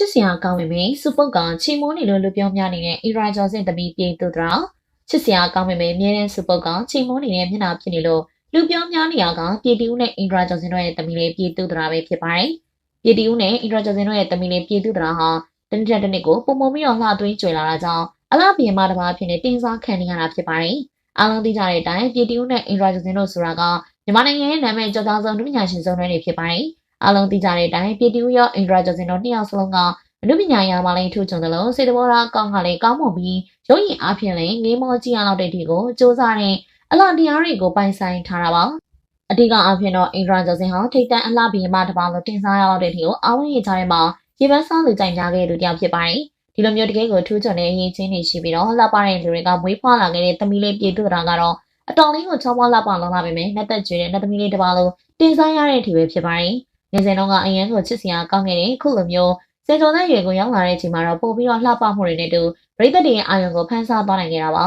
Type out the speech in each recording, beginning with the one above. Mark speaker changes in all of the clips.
Speaker 1: ချစ်စရာကောင်းပေမဲ့စူပုတ်ကချီမိုးနေလို့လူပြောများနေတဲ့အီရာကျော်စင်တမီပြေတူတရာချစ်စရာကောင်းပေမဲ့မြဲတဲ့စူပုတ်ကချီမိုးနေတဲ့မျက်နှာဖြစ်နေလို့လူပြောများနေရကပြေတီဦးနဲ့အီရာကျော်စင်တို့ရဲ့တမီလေးပြေတူတရာပဲဖြစ်ပါတယ်။ပြေတီဦးနဲ့အီရာကျော်စင်တို့ရဲ့တမီလေးပြေတူတရာဟာတနစ်တစ်နေ့ကိုပုံပုံပြီးတော့လှသွင်းကျွေလာတာကြောင့်အလားပြေမတစ်ပါးဖြစ်နေတင်စားခံနေရတာဖြစ်ပါတယ်။အားလုံးသိကြတဲ့အတိုင်းပြေတီဦးနဲ့အီရာကျော်စင်တို့ဆိုတာကမြန်မာနိုင်ငံရဲ့နာမည်ကျော်ကြားဆုံးလူပညာရှင်စုံတွေဖြစ်ပါတယ်။ အားလုံးသိကြတဲ့အတိုင်းပြေတီဦးရောအင်ဒရာကျော်စင်တို့နှစ်ယောက်စလုံးကအနုပညာရာမှာလည်းထူးချွန်တယ်လို့စေတဘောရာကောင်းကလည်းကောင်းမွန်ပြီးရုပ်ရည်အားဖြင့်လည်းငေးမောကြည့်ရလောက်တဲ့ဒီကိုစ조사တဲ့အလားတရားတွေကိုပိုင်ဆိုင်ထားတာပါအဓိကအားဖြင့်တော့အင်ဒရာကျော်စင်ဟာထိတ်တန့်အလှဘီမတစ်ပါးလို့တင်စားရလောက်တဲ့ဒီကိုအားဝင်ရကြတဲ့မှာရေပန်းစားလူကြိုင်ကြခဲ့တဲ့သူတယောက်ဖြစ်ပါတယ်ဒီလိုမျိုးတကယ်ကိုထူးချွန်တဲ့အရေးချင်းတွေရှိပြီးတော့လှပတဲ့လူတွေကမွေးဖွားလာခဲ့တဲ့သမီးလေးပြေတူတာကတော့အတော်လေးကိုချောမွားလှပလောလာပေမဲ့နှစ်သက်ကျွေးတဲ့နှစ်သမီးလေးတစ်ပါးလို့တင်စားရတဲ့အထိပဲဖြစ်ပါတယ်။ ငယ်စဉ်တုန်းကအရင်ကချစ်စရာကောင်းခဲ့တဲ့ခုလိုမျိုးစေကျော်တဲ့ရွယ်ကိုရောက်လာတဲ့အချိန်မှာတော့ပို့ပြီးတော့လှပမှုတွေနဲ့တူပရိသတ်တွေရဲ့အာရုံကိုဖန်ဆားသွားနိုင်ခဲ့တာပါ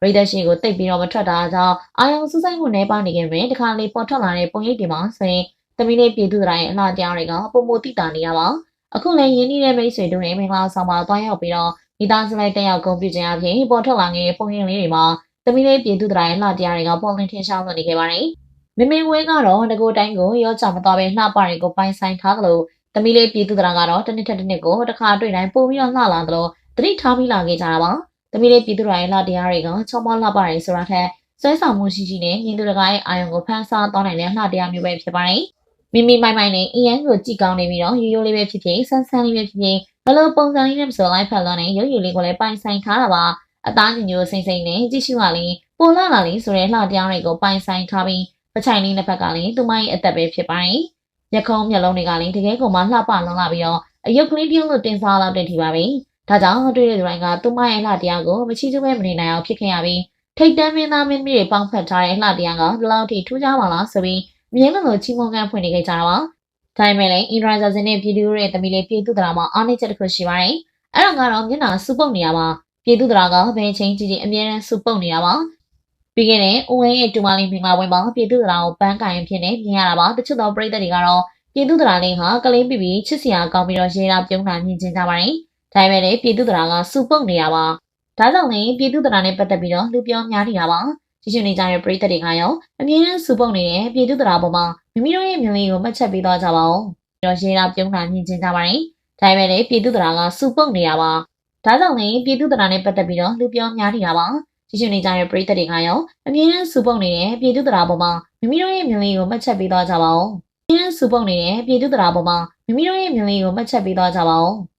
Speaker 1: ပရိသတ်ရှိကိုတိတ်ပြီးတော့မထွက်တာကြောင့်အာရုံစူးစိုက်မှုနဲ့ပါနေခဲ့မယ်တခါလေပေါ်ထွက်လာတဲ့ပုံရိပ်တွေမှာဆိုရင်သမီးလေးပြည်သူတိုင်းအလှတရားတွေကပုံမတိတာနေရပါအခုလည်းရင်းနှီးတဲ့မိတ်ဆွေတို့နဲ့မင်္ဂလာဆောင်မှာတွားရောက်ပြီးတော့မိသားစုလိုက်တက်ရောက်ဂုဏ်ပြုခြင်းအပြင်ပေါ်ထွက်လာခဲ့တဲ့ပုံရိပ်လေးတွေမှာသမီးလေးပြည်သူတိုင်းအလှတရားတွေကပေါ်လင်းထင်ရှားနေခဲ့ပါတယ် မမေဝဲကတော့ငကိုတိုင်းကိုရောချမသွားပဲလှပတွေကိုပိုင်ဆိုင်ထားသလိုသမီးလေးပြည်သူတရာကတော့တစ်နှစ်ထက်တစ်နှစ်ကိုတစ်ခါတွေ့တိုင်းပို့ပြီးတော့လှလာသလိုတတိထားပြီးလာခဲ့ကြတာပါသမီးလေးပြည်သူတရာရဲ့လှတရားတွေကချောမလှပတယ်ဆိုတာထက်ဆွဲဆောင်မှုရှိရှိနဲ့ညီသူတကာရဲ့အာယုံကိုဖန်ဆားသွားနိုင်တဲ့လှတရားမျိုးပဲဖြစ်ပါတယ်မိမိမိုင်မိုင်နဲ့အရန်ကိုကြည့်ကောင်းနေပြီးတော့ရိုးရိုးလေးပဲဖြစ်ဖြစ်ဆန်းဆန်းလေးပဲဖြစ်ဖြစ်ဘလို့ပုံစံလေးနဲ့မဆိုလိုက်ဖက်လာနေရုပ်ရည်လေးကိုလည်းပိုင်ဆိုင်ထားတာပါအသားညညိုစိမ့်စိမ့်နဲ့ကြည့်ရှုရလေးပေါ်လာလာလေးဆိုတဲ့လှတရားတွေကိုပိုင်ဆိုင်ထားပြီး ပချိုင်လေးနှစ်ဖက်ကလည်းသူမရဲ့အသက်ပဲဖြစ်ပါတယ်။မျက်ခုံးမျက်လုံးတွေကလည်းတကယ်ကိုမှလှပလွန်လာပြီးတော့အယုတ်ကလေးတယောက်လိုတင်စားလောက်တဲ့ထိပါပဲ။ဒါကြောင့်တွေ့တဲ့သူတိုင်းကသူမရဲ့လှတရားကိုမချီးကျူးပဲမနေနိုင်အောင်ဖြစ်ခဲ့ရပြီးထိတ်တန်းမင်းသားမင်းကြီးတွေပေါင်းဖက်ထားတဲ့လှတရားကဒီလောက်ထိထူးခြားပါလားဆိုပြီးမြင်းလုံးလိုချီးမွမ်းကမ်းဖွင့်နေကြကြတာပါ။ဒါပေမဲ့လည်းအင်ဒရာဇာစင်နဲ့ပြည်သူရဲ့တမီလေးပြည်သူတရာမှာအားနည်းချက်တစ်ခုရှိပါတယ်။အဲ့တော့ကတော့မျက်နှာစူပုတ်နေရပါပြည်သူတရာကဘယ်ချိန်ကြည့်ကြည့်အမြဲတမ်းစူပုတ်နေရပါ ပြီးခဲ့တဲ့ဦးဝင်းရဲ့တူမလေးမင်္ဂလာပွဲမှာပြည်သူ့တရားကိုပန်းကင်ဖြစ်နေမြင်ရတာပါတချို့သောပရိသတ်တွေကတော့ပြည်သူ့တရားလေးဟာကလေးပြပြီးချစ်စရာကောင်းပြီးတော့ရေရာပြုံးတာမြင်ကျင်ကြပါတယ်ဒါပေမဲ့လည်းပြည်သူ့တရားကစူပုတ်နေရပါဒါကြောင့်လည်းပြည်သူ့တရားနဲ့ပတ်သက်ပြီးတော့လူပြောများနေတာပါကြည့်ရှုနေကြတဲ့ပရိသတ်တွေကရောအမြဲတမ်းစူပုတ်နေတဲ့ပြည်သူ့တရားပေါ်မှာမိမိတို့ရဲ့မြင်လေးကိုမှတ်ချက်ပေးသွားကြပါဦးပြီးတော့ရေရာပြုံးတာမြင်ကျင်ကြပါတယ်ဒါပေမဲ့လည်းပြည်သူ့တရားကစူပုတ်နေရပါဒါကြောင့်လည်းပြည်သူ့တရားနဲ့ပတ်သက်ပြီးတော့လူပြောများနေတာပါ ကြည့်ရှုနေကြတဲ့ပရိသတ်တွေကရောအမြဲတမ်းစူပုတ်နေတဲ့ပြည်သူတရားပေါ်မှာမိမိတို့ရဲ့မြင်လေးကိုမှတ်ချက်ပေးသွားကြပါဦး။အမြဲတမ်းစူပုတ်နေတဲ့ပြည်သူတရားပေါ်မှာမိမိတို့ရဲ့မြင်လေးကိုမှတ်ချက်ပေးသွားကြပါဦး။